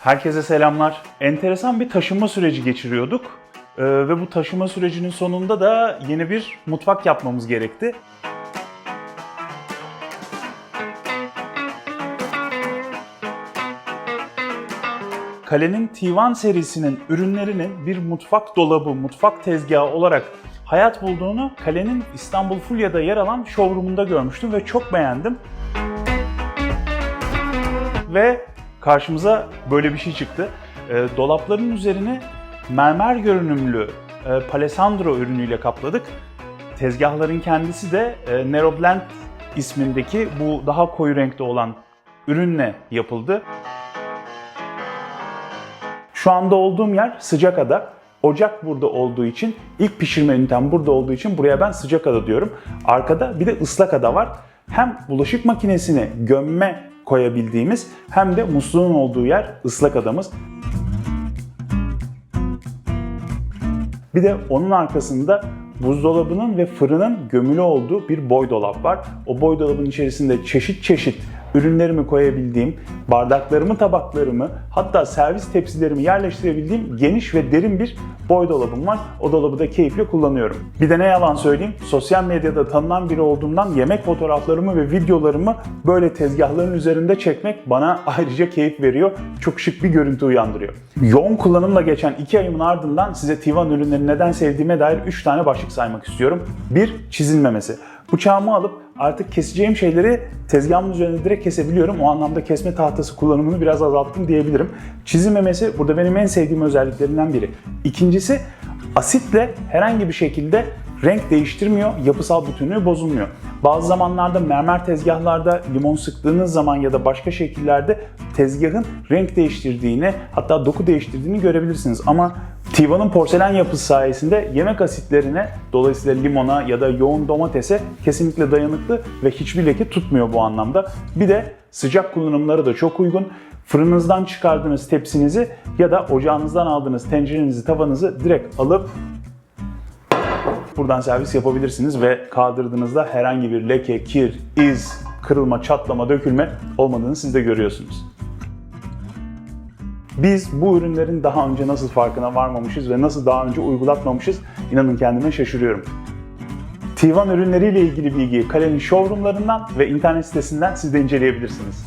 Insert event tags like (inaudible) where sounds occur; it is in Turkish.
Herkese selamlar. Enteresan bir taşınma süreci geçiriyorduk. Ee, ve bu taşıma sürecinin sonunda da yeni bir mutfak yapmamız gerekti. Kalenin T1 serisinin ürünlerinin bir mutfak dolabı, mutfak tezgahı olarak hayat bulduğunu Kalenin İstanbul Fulya'da yer alan showroom'unda görmüştüm ve çok beğendim. Ve karşımıza böyle bir şey çıktı. E, dolapların üzerine mermer görünümlü e, Palesandro ürünüyle kapladık. Tezgahların kendisi de e, Neroblend ismindeki bu daha koyu renkte olan ürünle yapıldı. Şu anda olduğum yer sıcak ada. Ocak burada olduğu için, ilk pişirme ünitem burada olduğu için buraya ben sıcak ada diyorum. Arkada bir de ıslak ada var. Hem bulaşık makinesine gömme koyabildiğimiz hem de musluğun olduğu yer ıslak adamız. Bir de onun arkasında buzdolabının ve fırının gömülü olduğu bir boy dolap var. O boy dolabın içerisinde çeşit çeşit ürünlerimi koyabildiğim, bardaklarımı, tabaklarımı, hatta servis tepsilerimi yerleştirebildiğim geniş ve derin bir boy dolabım var. O dolabı da keyifle kullanıyorum. Bir de ne yalan söyleyeyim, sosyal medyada tanınan biri olduğumdan yemek fotoğraflarımı ve videolarımı böyle tezgahların üzerinde çekmek bana (laughs) ayrıca keyif veriyor. Çok şık bir görüntü uyandırıyor. Yoğun kullanımla geçen 2 ayımın ardından size Tivan ürünlerini neden sevdiğime dair 3 tane başlık saymak istiyorum. 1. Çizilmemesi. Bıçağımı alıp artık keseceğim şeyleri tezgahımın üzerinde direkt kesebiliyorum. O anlamda kesme tahtası kullanımını biraz azalttım diyebilirim. Çizilmemesi burada benim en sevdiğim özelliklerinden biri. İkincisi asitle herhangi bir şekilde renk değiştirmiyor, yapısal bütünlüğü bozulmuyor. Bazı zamanlarda mermer tezgahlarda limon sıktığınız zaman ya da başka şekillerde tezgahın renk değiştirdiğini hatta doku değiştirdiğini görebilirsiniz. Ama Tiva'nın porselen yapısı sayesinde yemek asitlerine dolayısıyla limona ya da yoğun domatese kesinlikle dayanıklı ve hiçbir leke tutmuyor bu anlamda. Bir de sıcak kullanımları da çok uygun. Fırınınızdan çıkardığınız tepsinizi ya da ocağınızdan aldığınız tencerenizi, tavanızı direkt alıp buradan servis yapabilirsiniz ve kaldırdığınızda herhangi bir leke, kir, iz, kırılma, çatlama, dökülme olmadığını siz de görüyorsunuz. Biz bu ürünlerin daha önce nasıl farkına varmamışız ve nasıl daha önce uygulatmamışız inanın kendime şaşırıyorum. T1 ürünleriyle ilgili bilgiyi Kale'nin showroomlarından ve internet sitesinden siz de inceleyebilirsiniz.